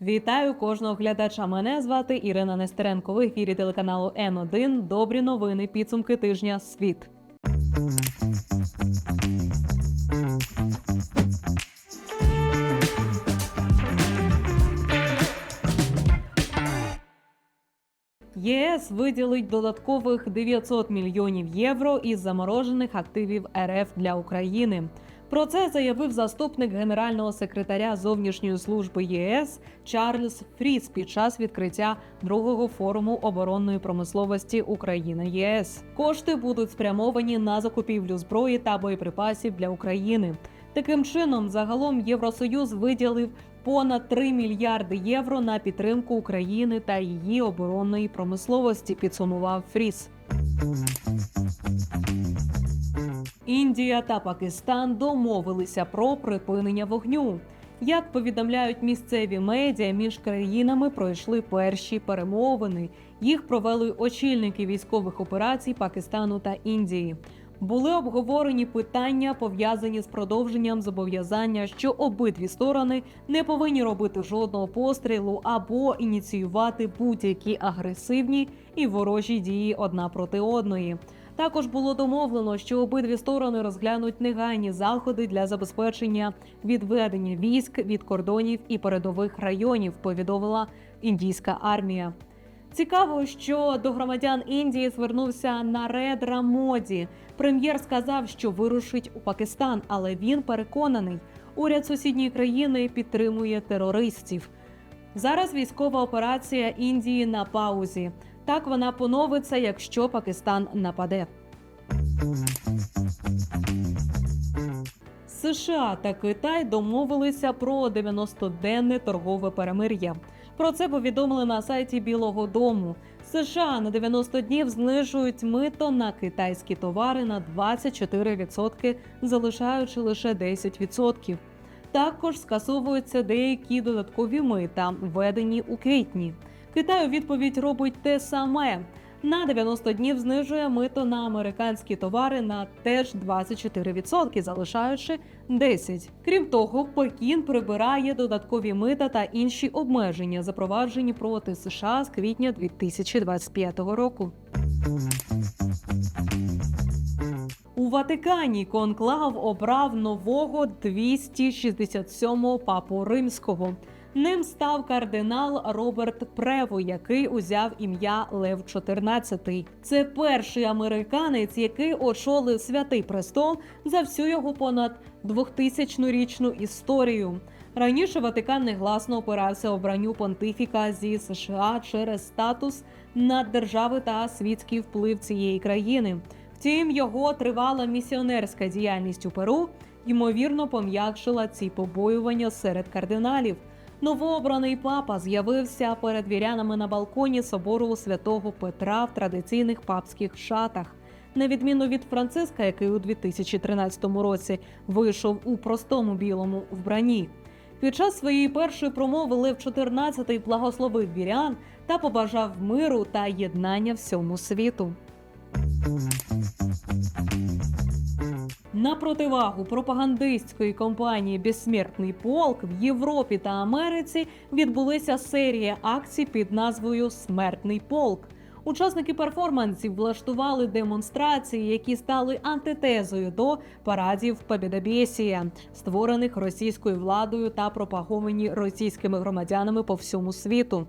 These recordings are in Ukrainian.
Вітаю кожного глядача. Мене звати Ірина Нестеренко. В ефірі телеканалу Н1. Добрі новини. Підсумки тижня. Світ. ЄС виділить додаткових 900 мільйонів євро із заморожених активів РФ для України. Про це заявив заступник генерального секретаря зовнішньої служби ЄС Чарльз Фріс під час відкриття другого форуму оборонної промисловості України ЄС. Кошти будуть спрямовані на закупівлю зброї та боєприпасів для України. Таким чином, загалом Євросоюз виділив понад 3 мільярди євро на підтримку України та її оборонної промисловості. Підсумував Фріс. Індія та Пакистан домовилися про припинення вогню. Як повідомляють місцеві медіа, між країнами пройшли перші перемовини. Їх провели очільники військових операцій Пакистану та Індії. Були обговорені питання, пов'язані з продовженням зобов'язання, що обидві сторони не повинні робити жодного пострілу або ініціювати будь-які агресивні і ворожі дії одна проти одної. Також було домовлено, що обидві сторони розглянуть негайні заходи для забезпечення відведення військ від кордонів і передових районів. Повідомила індійська армія. Цікаво, що до громадян Індії звернувся Наредра Моді. Прем'єр сказав, що вирушить у Пакистан, але він переконаний, уряд сусідньої країни підтримує терористів. Зараз військова операція Індії на паузі. Так вона поновиться, якщо Пакистан нападе. США та Китай домовилися про 90-денне торгове перемир'я. Про це повідомили на сайті Білого Дому. США на 90 днів знижують мито на китайські товари на 24%, залишаючи лише 10%. Також скасовуються деякі додаткові мита, введені у квітні. Китай у відповідь робить те саме. На 90 днів знижує мито на американські товари на теж 24%, залишаючи 10%. Крім того, Пекін прибирає додаткові мита та інші обмеження, запроваджені проти США з квітня 2025 року. У Ватикані конклав обрав нового 267-го папу римського. Ним став кардинал Роберт Прево, який узяв ім'я Лев XIV. Це перший американець, який очолив святий престол за всю його понад 2000-річну історію. Раніше Ватикан негласно опирався обранню понтифіка зі США через статус наддержави та світський вплив цієї країни. Втім, його тривала місіонерська діяльність у Перу ймовірно пом'якшила ці побоювання серед кардиналів. Новообраний папа з'явився перед вірянами на балконі собору святого Петра в традиційних папських шатах. На відміну від Франциска, який у 2013 році вийшов у простому білому вбранні. Під час своєї першої промови Лев XIV благословив вірян та побажав миру та єднання всьому світу. На противагу пропагандистської компанії Безсмертний полк в Європі та Америці відбулися серія акцій під назвою Смертний полк. Учасники перформансів влаштували демонстрації, які стали антитезою до парадів Побєдобєсія, створених російською владою та пропаговані російськими громадянами по всьому світу.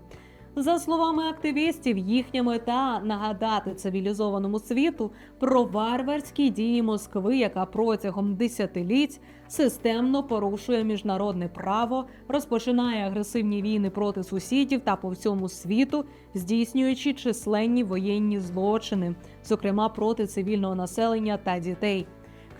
За словами активістів, їхня мета нагадати цивілізованому світу про варварські дії Москви, яка протягом десятиліть системно порушує міжнародне право, розпочинає агресивні війни проти сусідів та по всьому світу, здійснюючи численні воєнні злочини, зокрема проти цивільного населення та дітей.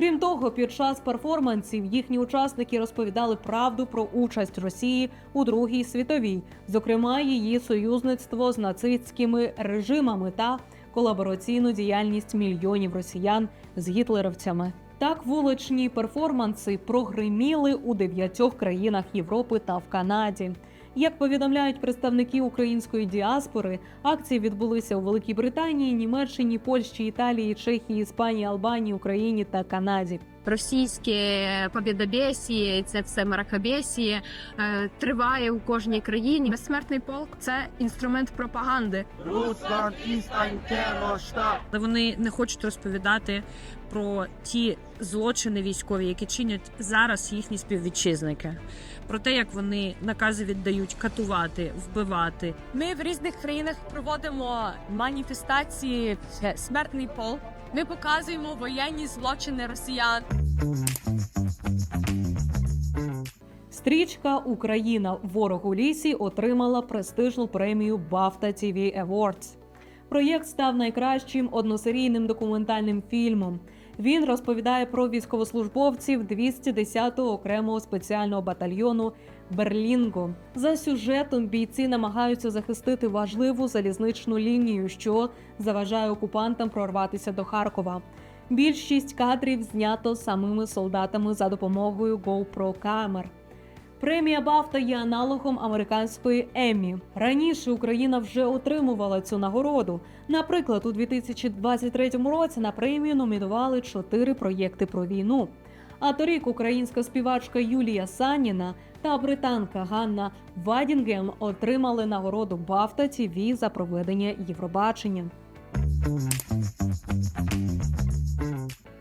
Крім того, під час перформансів їхні учасники розповідали правду про участь Росії у Другій світовій, зокрема її союзництво з нацистськими режимами та колабораційну діяльність мільйонів росіян з гітлерівцями. Так, вуличні перформанси прогриміли у дев'ятьох країнах Європи та в Канаді. Як повідомляють представники української діаспори, акції відбулися у Великій Британії, Німеччині, Польщі, Італії, Чехії, Іспанії, Албанії, Україні та Канаді. Російське побєдобєсіє, це все маракабєсіє, е, триває у кожній країні. Безсмертний полк це інструмент пропаганди. Terrorstaat. але вони не хочуть розповідати про ті злочини військові, які чинять зараз їхні співвітчизники, про те, як вони накази віддають катувати, вбивати. Ми в різних країнах проводимо маніфестації смертний полк. Ми показуємо воєнні злочини росіян. Стрічка Україна ворог у лісі отримала престижну премію BAFTA TV Awards. Проєкт став найкращим односерійним документальним фільмом. Він розповідає про військовослужбовців 210-го окремого спеціального батальйону Берлінго. За сюжетом бійці намагаються захистити важливу залізничну лінію, що заважає окупантам прорватися до Харкова. Більшість кадрів знято самими солдатами за допомогою GoPro камер. Премія Бафта є аналогом американської Еммі. Раніше Україна вже отримувала цю нагороду. Наприклад, у 2023 році на премію номінували чотири проєкти про війну. А торік українська співачка Юлія Саніна та британка Ганна Вадінгем отримали нагороду Бафта ТІВІ за проведення Євробачення.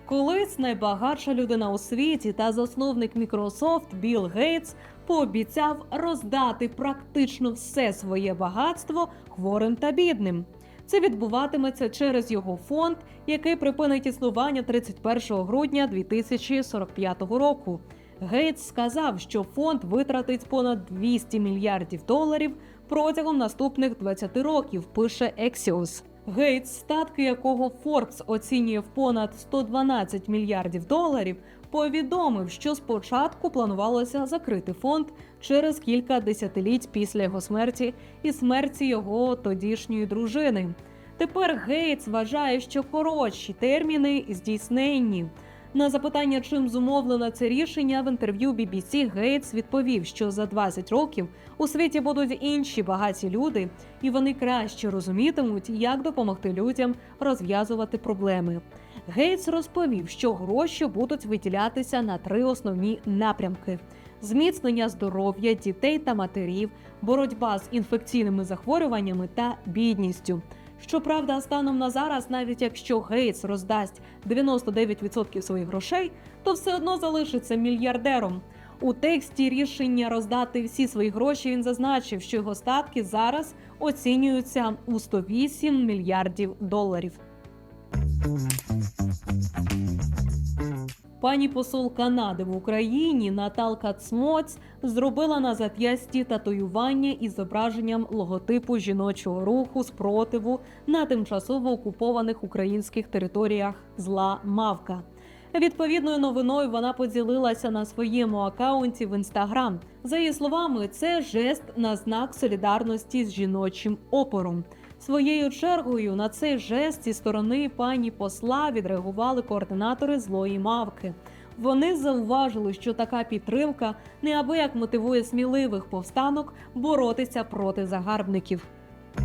Колись найбагатша людина у світі та засновник Microsoft Білл Гейтс пообіцяв роздати практично все своє багатство хворим та бідним. Це відбуватиметься через його фонд, який припинить існування 31 грудня 2045 року. Гейтс сказав, що фонд витратить понад 200 мільярдів доларів протягом наступних 20 років. Пише Axios. Гейтс, статки якого Форбс оцінює в понад 112 мільярдів доларів, повідомив, що спочатку планувалося закрити фонд через кілька десятиліть після його смерті і смерті його тодішньої дружини. Тепер Гейтс вважає, що коротші терміни здійсненні. На запитання, чим зумовлено це рішення, в інтерв'ю BBC Гейтс відповів, що за 20 років у світі будуть інші багаті люди, і вони краще розумітимуть, як допомогти людям розв'язувати проблеми. Гейтс розповів, що гроші будуть виділятися на три основні напрямки: зміцнення здоров'я дітей та матерів, боротьба з інфекційними захворюваннями та бідністю. Щоправда, станом на зараз, навіть якщо Гейтс роздасть 99% своїх грошей, то все одно залишиться мільярдером. У тексті рішення роздати всі свої гроші він зазначив, що його статки зараз оцінюються у 108 мільярдів доларів. Пані посол Канади в Україні Наталка Цмоць зробила на зап'ясті татуювання із зображенням логотипу жіночого руху спротиву на тимчасово окупованих українських територіях зла Мавка. Відповідною новиною вона поділилася на своєму акаунті в інстаграм. За її словами, це жест на знак солідарності з жіночим опором. Своєю чергою на цей жест зі сторони пані посла відреагували координатори злої мавки. Вони зауважили, що така підтримка неабияк мотивує сміливих повстанок боротися проти загарбників.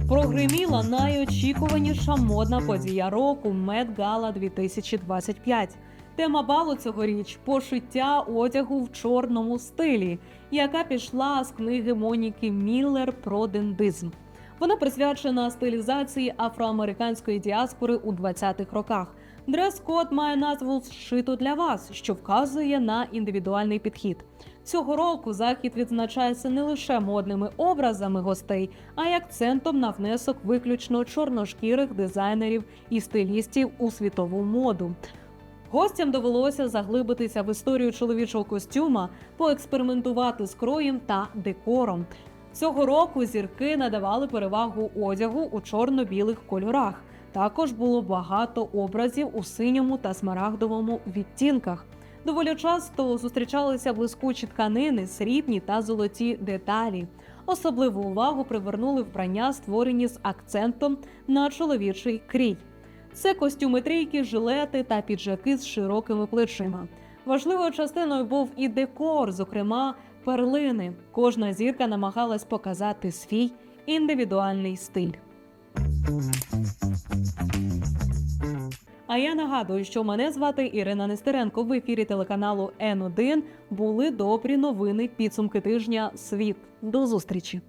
Прогриміла найочікуваніша модна подія року Мед Гала 2025. Тема балу цьогоріч пошиття одягу в чорному стилі, яка пішла з книги Моніки Міллер про дендизм. Вона присвячена стилізації афроамериканської діаспори у 20-х роках. Дрес-код має назву «Зшито для вас, що вказує на індивідуальний підхід. Цього року захід відзначається не лише модними образами гостей, а й акцентом на внесок виключно чорношкірих дизайнерів і стилістів у світову моду. Гостям довелося заглибитися в історію чоловічого костюма, поекспериментувати з кроєм та декором. Цього року зірки надавали перевагу одягу у чорно-білих кольорах. Також було багато образів у синьому та смарагдовому відтінках. Доволі часто зустрічалися блискучі тканини, срібні та золоті деталі. Особливу увагу привернули вбрання, створені з акцентом на чоловічий крій. Це костюми трійки, жилети та піджаки з широкими плечима. Важливою частиною був і декор, зокрема перлини. Кожна зірка намагалась показати свій індивідуальний стиль. А я нагадую, що мене звати Ірина Нестеренко. В ефірі телеканалу Н1 були добрі новини. Підсумки тижня. Світ. До зустрічі.